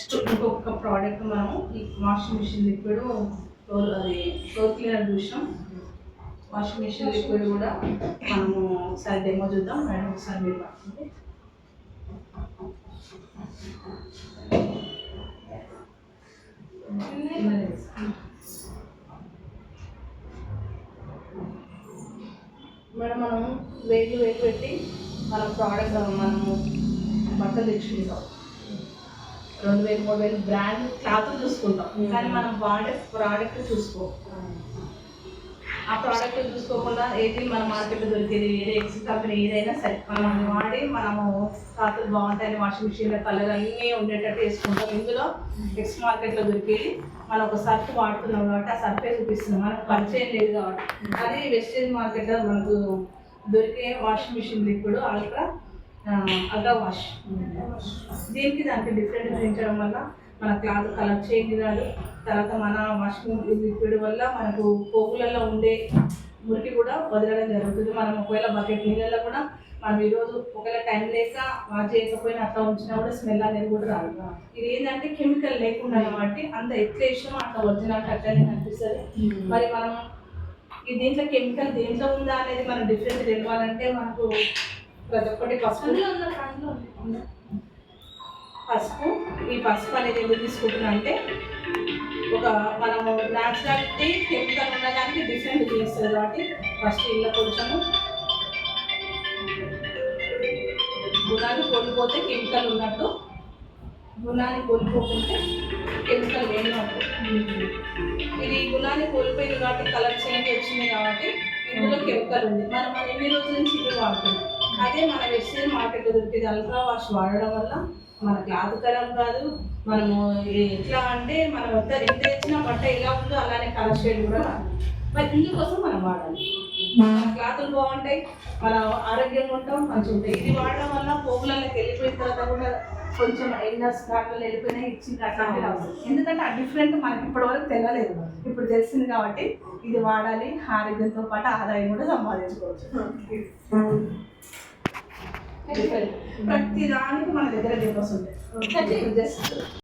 Next ఇంకొక product మనము ఈ వాషింగ్ మిషన్ లిక్విడ్ అది ఫ్లోర్ క్లీనర్ చూసాం. వాషింగ్ మిషన్ లిక్విడ్ కూడా మనము ఒకసారి డెమో చూద్దాం. మేడం ఒకసారి మీరు పట్టుకుంటే మేడం మనం వేలు వేలు పెట్టి మన ప్రోడక్ట్ మనము బట్టలు తెచ్చుకుంటాం. రెండు వేలు మూడు వేలు బ్రాండ్ క్లాత్ చూసుకుంటాం. కానీ మనం వాడే ప్రోడక్ట్ చూసుకో. ఆ ప్రోడక్ట్ చూసుకోకుండా ఏది మన మార్కెట్లో దొరికేది ఏది ఎక్స్ కంపెనీ ఏదైనా సరే మనం వాడి మనము క్లాతులు బాగుంటాయని వాషింగ్ మిషన్లో కలర్ అన్నీ ఉండేటట్టు వేసుకుంటాం. ఇందులో ఎక్స్ మార్కెట్లో దొరికేది మనం ఒక సర్ఫ్ వాడుతున్నాం కాబట్టి ఆ సర్ఫే చూపిస్తున్నాం. మనకు పరిచయం లేదు కాబట్టి. అది వెస్టేజ్ మార్కెట్లో మనకు దొరికే washing machine liquid ultra ultra wash. దీనికి దానికి డిఫరెంట్ చూపించడం వల్ల మన క్లాత్ కలర్ చేంజ్ కాదు. తర్వాత మన వాషింగ్ లిక్విడ్ వల్ల మనకు పోగులలో ఉండే మురికి కూడా వదలడం జరుగుతుంది. మనం ఒకవేళ బకెట్ నీళ్ళల్లో కూడా మనం ఈరోజు ఒకవేళ టైం లేక వాష్ చేయకపోయినా అట్లా ఉంచినా కూడా స్మెల్ అనేది కూడా రాదు. ఇది ఏంటంటే కెమికల్ లేకుండా కాబట్టి అంత ఎట్లా ఇష్టం అట్లా ఒరిజినల్ అట్లనే కనిపిస్తుంది. మరి మనం ఈ దీంట్లో కెమికల్ దేంట్లో ఉందా అనేది మనం డిఫరెంట్ తెలియాలంటే మనకు ప్రతి ఒక్కటి పసుపు. పసుపు. ఈ పసుపు అనేది ఎందుకు తీసుకుంటున్నా అంటే ఒక మనము న్యాచురాలిటీ కెమికల్ ఉన్నదానికి డిఫరెంట్ చేస్తుంది కాబట్టి ఫస్ట్ ఇళ్ళ కొంచెము గుణాన్ని కోల్పోతే కెమికల్ ఉన్నట్టు గుణాన్ని కోల్పోకుంటే కెమికల్ లేనట్టు ఇది గుణాన్ని కోల్పోయింది కాబట్టి కలర్ చేంజ్ వచ్చింది కాబట్టి ఇందులో కెమికల్ ఉంది. మనం మనం ఎన్ని రోజుల నుంచి ఇది వాడుతున్నాం? అదే మన వెస్టర్న్ మార్కెట్లో దొరికేది అల్ట్రా వాష్ వాడడం వల్ల మన క్లాత్ ఖరాబ్ కాదు. మనము ఎట్లా అంటే మనం ఎంత ఎంత ఇచ్చినా బట్ట ఎలా ఉందో అలానే కలర్ షేడ్ కూడా మరి ఇందుకోసం మనం వాడాలి. మన క్లాతులు బాగుంటాయి మన ఆరోగ్యంగా ఉంటాం మంచిగా ఉంటాయి. ఇది వాడడం వల్ల పోగులలోకి వెళ్ళిపోయిన తర్వాత కూడా కొంచెం ఎండస్ దాంట్లో వెళ్ళిపోయినా ఇచ్చింది అట్లాంటివి రావు. ఎందుకంటే ఆ డిఫరెంట్ మనకి ఇప్పటివరకు తెలియలేదు. ఇప్పుడు తెలిసింది కాబట్టి ఇది వాడాలి ఆరోగ్యంతో పాటు ఆదాయం కూడా సంపాదించుకోవచ్చు. ప్రతి దానికి మన దగ్గర డిపోస్ ఉంటాయి. జస్ట్